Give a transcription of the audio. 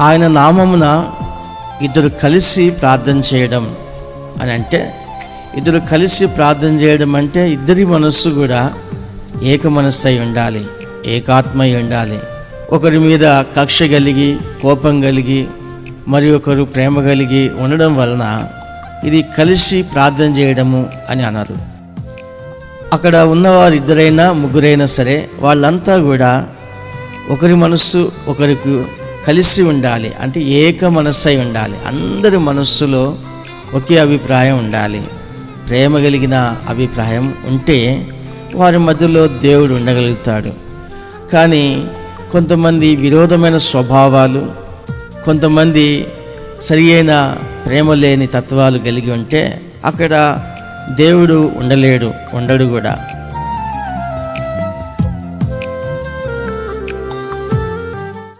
ఆయన నామమున ఇద్దరు కలిసి ప్రార్థన చేయడం అని అంటే ఇద్దరు కలిసి ప్రార్థన చేయడం అంటే ఇద్దరి మనస్సు కూడా ఏక మనస్సు అయి ఉండాలి ఏకాత్మై ఉండాలి. ఒకరి మీద కక్ష కలిగి కోపం కలిగి మరి ఒకరు ప్రేమ కలిగి ఉండడం వలన ఇది కలిసి ప్రార్థన చేయడము అని అన్నారు. అక్కడ ఉన్నవారు ఇద్దరైనా ముగ్గురైనా సరే వాళ్ళంతా కూడా ఒకరి మనస్సు ఒకరికి కలిసి ఉండాలి అంటే ఏక మనస్సై ఉండాలి. అందరి మనస్సులో ఒకే అభిప్రాయం ఉండాలి. ప్రేమ కలిగిన అభిప్రాయం ఉంటే వారి మధ్యలో దేవుడు ఉండగలుగుతాడు. కానీ కొంతమంది విరోధమైన స్వభావాలు కొంతమంది సరి అయిన ప్రేమ లేని తత్వాలు కలిగి ఉంటే అక్కడ దేవుడు ఉండలేడు ఉండడు కూడా.